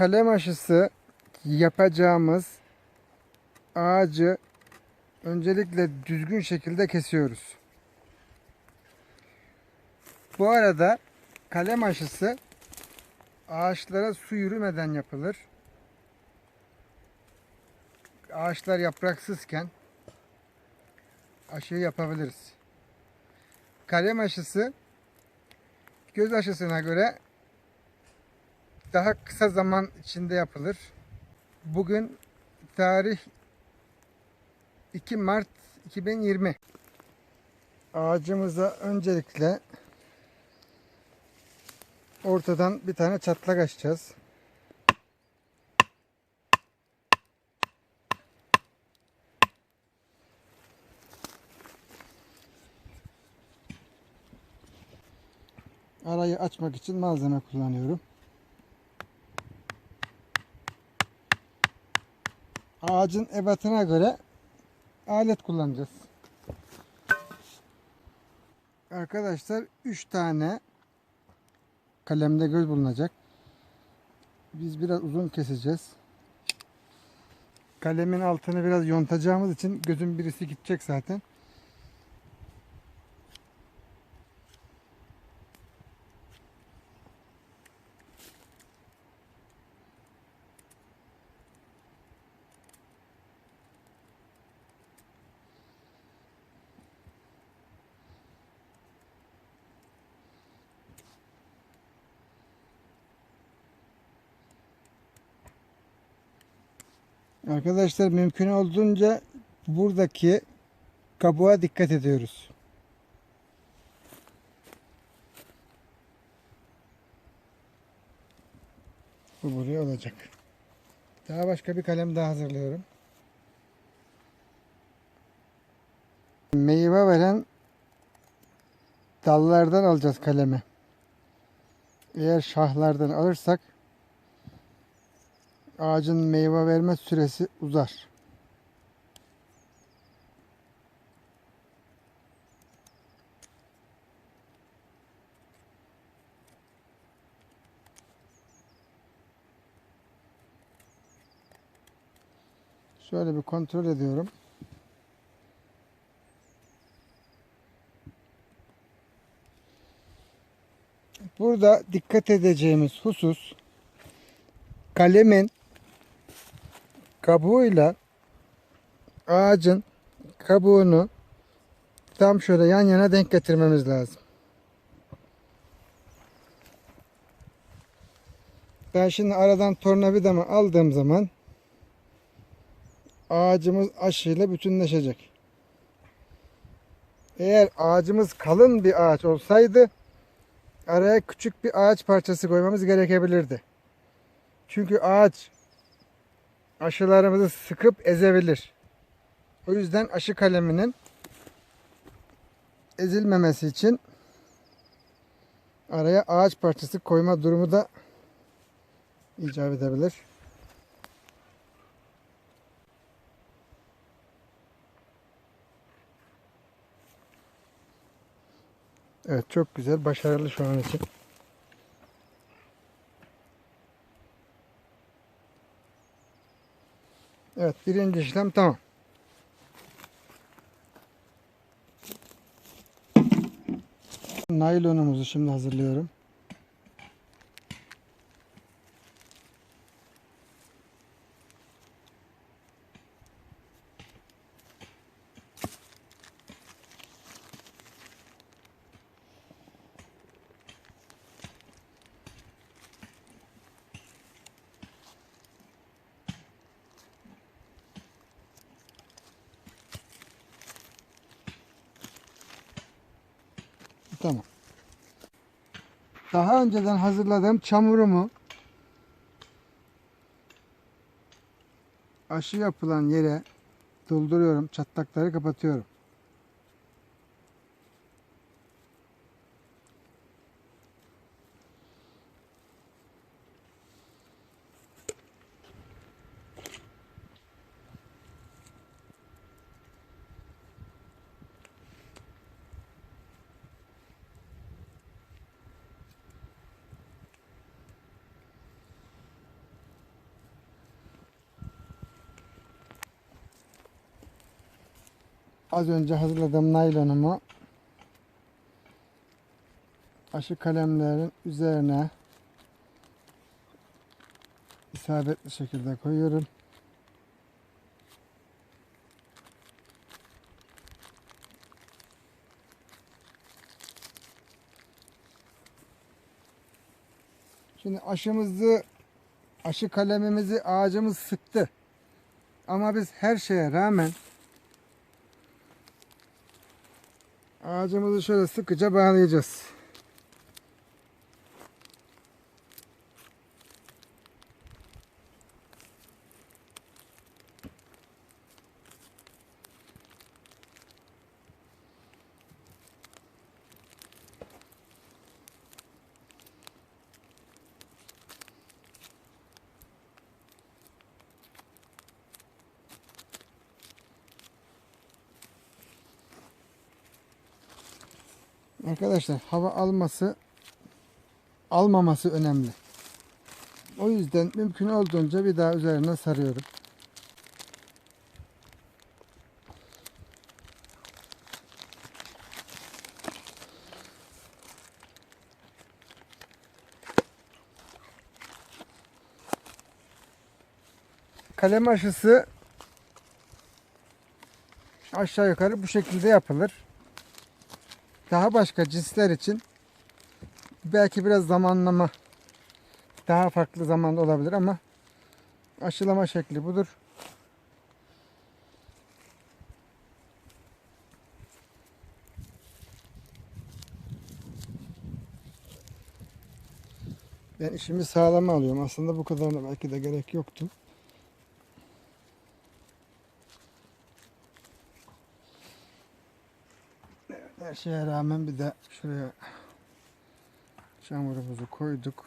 kalem aşısı yapacağımız ağacı öncelikle düzgün şekilde kesiyoruz. Bu arada kalem aşısı ağaçlara su yürümeden yapılır. Ağaçlar yapraksızken aşıyı yapabiliriz. Kalem aşısı göz aşısına göre daha kısa zaman içinde yapılır. Bugün tarih 2 Mart 2020. Ağacımıza öncelikle ortadan bir tane çatlak açacağız. Arayı açmak için malzeme kullanıyorum. Ağacın ebatına göre alet kullanacağız. Arkadaşlar 3 tane kalemde göz bulunacak. Biz biraz uzun keseceğiz. Kalemin altını biraz yontacağımız için gözün birisi gidecek zaten. Arkadaşlar mümkün olduğunca buradaki kabuğa dikkat ediyoruz. Bu buraya olacak. Daha başka bir kalem daha hazırlıyorum. Meyve veren dallardan alacağız kalemi. Eğer şahlardan alırsak ağacın meyve verme süresi uzar. Şöyle bir kontrol ediyorum. Burada dikkat edeceğimiz husus kalemin kabuğuyla ağacın kabuğunu tam şöyle yan yana denk getirmemiz lazım. Ben şimdi aradan tornavidamı aldığım zaman ağacımız aşıyla bütünleşecek. Eğer ağacımız kalın bir ağaç olsaydı araya küçük bir ağaç parçası koymamız gerekebilirdi. Çünkü ağaç aşılarımızı sıkıp ezebilir. O yüzden aşı kaleminin ezilmemesi için araya ağaç parçası koyma durumu da icap edebilir. Evet çok güzel başarılı şu an için. Evet birinci işlem tamam. Naylonumuzu şimdi hazırlıyorum. Tamam. Daha önceden hazırladığım çamurumu aşı yapılan yere dolduruyorum. Çatlakları kapatıyorum. Az önce hazırladığım naylonumu aşı kalemlerin üzerine isabetli şekilde koyuyorum. Şimdi aşımızı aşı kalemimizi ağacımız sıktı. Ama biz her şeye rağmen ağacımızı şöyle sıkıca bağlayacağız. Arkadaşlar hava alması almaması önemli. O yüzden mümkün olduğunca bir daha üzerine sarıyorum. Kalem aşısı aşağı yukarı bu şekilde yapılır. Daha başka cinsler için belki biraz zamanlama daha farklı zaman olabilir ama aşılama şekli budur. Ben işimi sağlama alıyorum. Aslında bu kadarına belki de gerek yoktu. Her şeye rağmen bir de şuraya çamurumuzu koyduk.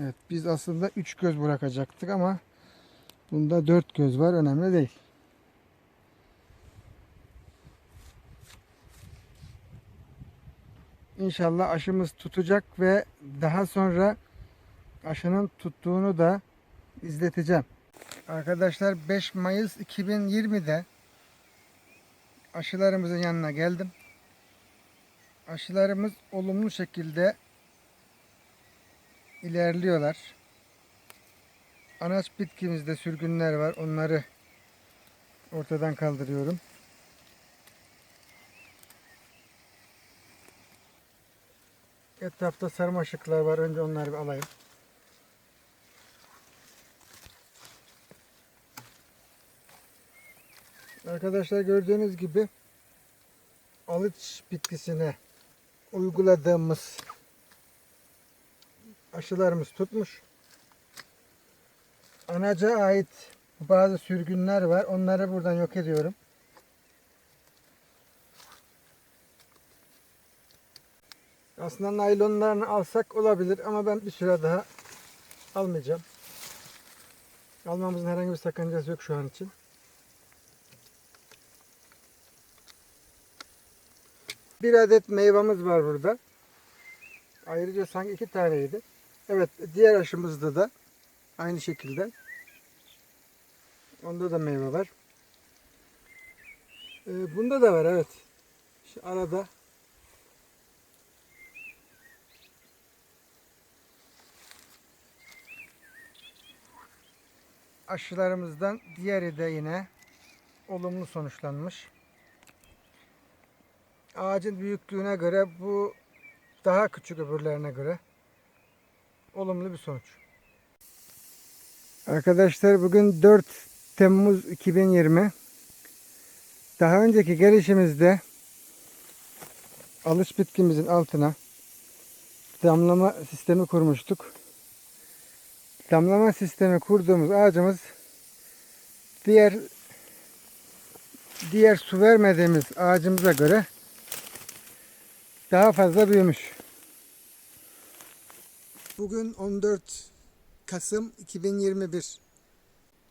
Evet biz aslında 3 göz bırakacaktık ama bunda 4 göz var önemli değil. İnşallah aşımız tutacak ve daha sonra aşının tuttuğunu da izleteceğim. Arkadaşlar 5 Mayıs 2020'de aşılarımızın yanına geldim. Aşılarımız olumlu şekilde ilerliyorlar. Anaç bitkimizde sürgünler var. Onları ortadan kaldırıyorum. Etrafta sarmaşıklar var. Önce onları bir alayım. Arkadaşlar gördüğünüz gibi alıç bitkisine uyguladığımız aşılarımız tutmuş. Anaca ait bazı sürgünler var. Onları buradan yok ediyorum. Aslında naylonlarını alsak olabilir ama ben bir süre daha almayacağım. Almamızın herhangi bir sakıncası yok şu an için. Bir adet meyvamız var burada. Ayrıca sanki iki taneydi. Evet diğer aşımızda da aynı şekilde. Onda da meyve var. Ee, bunda da var evet. Şu arada. Aşılarımızdan diğeri de yine olumlu sonuçlanmış ağacın büyüklüğüne göre bu daha küçük öbürlerine göre olumlu bir sonuç. Arkadaşlar bugün 4 Temmuz 2020. Daha önceki gelişimizde alış bitkimizin altına damlama sistemi kurmuştuk. Damlama sistemi kurduğumuz ağacımız diğer diğer su vermediğimiz ağacımıza göre daha fazla büyümüş. Bugün 14 Kasım 2021.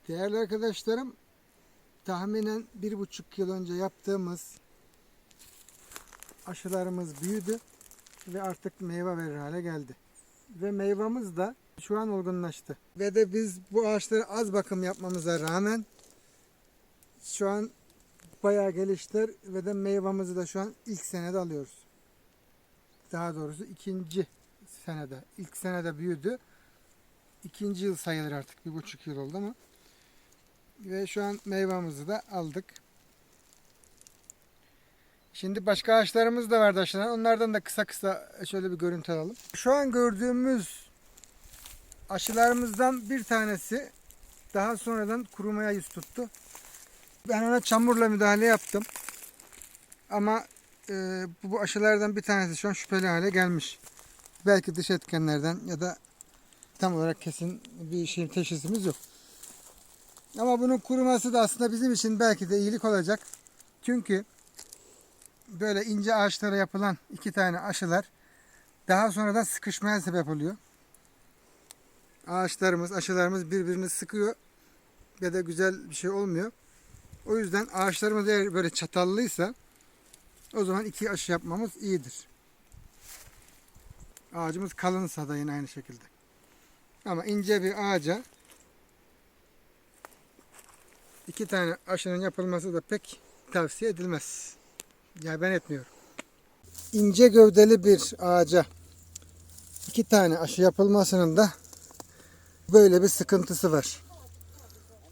Değerli arkadaşlarım, tahminen bir buçuk yıl önce yaptığımız aşılarımız büyüdü ve artık meyve verir hale geldi. Ve meyvamız da şu an olgunlaştı. Ve de biz bu ağaçlara az bakım yapmamıza rağmen şu an bayağı geliştir ve de meyvamızı da şu an ilk senede alıyoruz. Daha doğrusu ikinci senede. İlk senede büyüdü. İkinci yıl sayılır artık. Bir buçuk yıl oldu ama. Ve şu an meyvamızı da aldık. Şimdi başka ağaçlarımız da var taşlanan. Onlardan da kısa kısa şöyle bir görüntü alalım. Şu an gördüğümüz aşılarımızdan bir tanesi daha sonradan kurumaya yüz tuttu. Ben ona çamurla müdahale yaptım. Ama e, bu, aşılardan bir tanesi şu an şüpheli hale gelmiş. Belki dış etkenlerden ya da tam olarak kesin bir şeyin teşhisimiz yok. Ama bunun kuruması da aslında bizim için belki de iyilik olacak. Çünkü böyle ince ağaçlara yapılan iki tane aşılar daha sonradan sıkışmaya sebep oluyor. Ağaçlarımız, aşılarımız birbirini sıkıyor ve de güzel bir şey olmuyor. O yüzden ağaçlarımız eğer böyle çatallıysa o zaman iki aşı yapmamız iyidir. Ağacımız kalınsa da yine aynı şekilde. Ama ince bir ağaca iki tane aşının yapılması da pek tavsiye edilmez. Ya ben etmiyorum. İnce gövdeli bir ağaca iki tane aşı yapılmasının da böyle bir sıkıntısı var.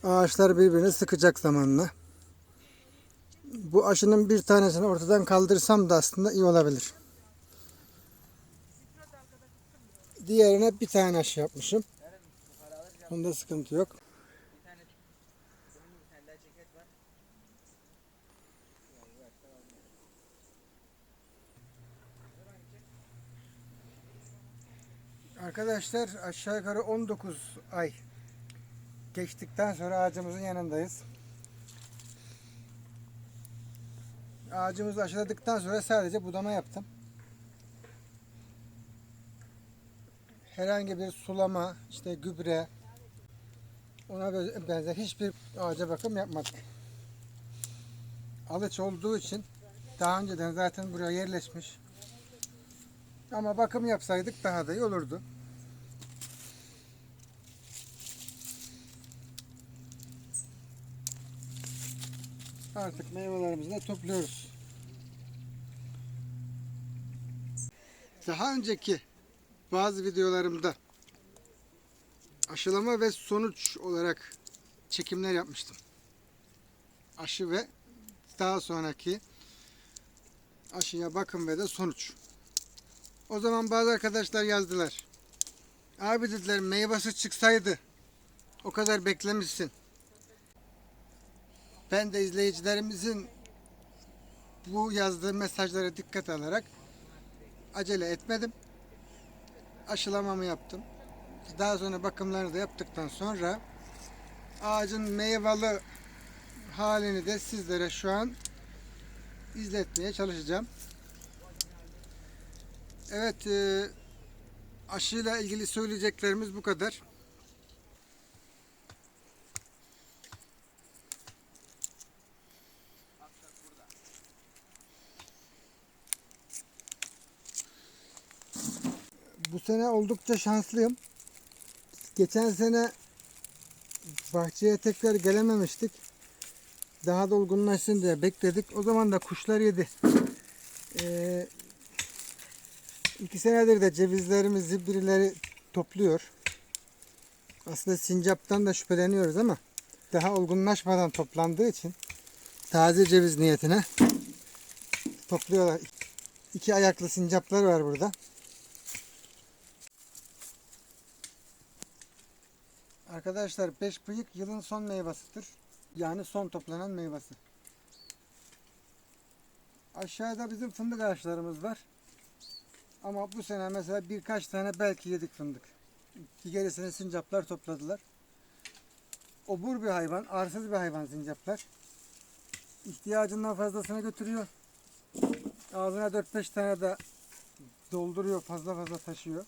Ağaçlar birbirini sıkacak zamanla. Bu aşının bir tanesini ortadan kaldırsam da aslında iyi olabilir. Diğerine bir tane aşı yapmışım. Onda sıkıntı yok. Arkadaşlar aşağı yukarı 19 ay geçtikten sonra ağacımızın yanındayız. Ağacımızı aşıladıktan sonra sadece budama yaptım. Herhangi bir sulama, işte gübre, ona benzer hiçbir ağaca bakım yapmadık. Alıç olduğu için daha önceden zaten buraya yerleşmiş. Ama bakım yapsaydık daha da iyi olurdu. Artık meyvelerimizi de topluyoruz. Daha önceki bazı videolarımda aşılama ve sonuç olarak çekimler yapmıştım. Aşı ve daha sonraki aşıya bakım ve de sonuç. O zaman bazı arkadaşlar yazdılar. Abi dediler meyvesi çıksaydı o kadar beklemişsin. Ben de izleyicilerimizin bu yazdığı mesajlara dikkat alarak acele etmedim. Aşılamamı yaptım. Daha sonra bakımlarını da yaptıktan sonra ağacın meyveli halini de sizlere şu an izletmeye çalışacağım. Evet, e, aşıyla ilgili söyleyeceklerimiz bu kadar. Bu sene oldukça şanslıyım. Geçen sene bahçeye tekrar gelememiştik. Daha da olgunlaşsın diye bekledik. O zaman da kuşlar yedi. Ee, iki senedir de cevizlerimizi birileri topluyor. Aslında sincaptan da şüpheleniyoruz ama daha olgunlaşmadan toplandığı için taze ceviz niyetine topluyorlar. İki ayaklı sincaplar var burada. Arkadaşlar beş bıyık yılın son meyvesidir. Yani son toplanan meyvesi. Aşağıda bizim fındık ağaçlarımız var. Ama bu sene mesela birkaç tane belki yedik fındık. Gerisini sincaplar topladılar. Obur bir hayvan, arsız bir hayvan sincaplar. İhtiyacından fazlasını götürüyor. Ağzına 4-5 tane de dolduruyor, fazla fazla taşıyor.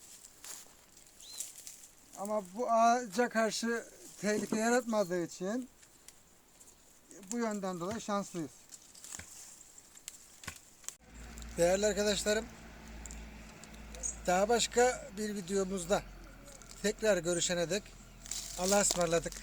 Ama bu ağaca karşı tehlike yaratmadığı için bu yönden dolayı şanslıyız. Değerli arkadaşlarım, daha başka bir videomuzda tekrar görüşene dek Allah'a ısmarladık.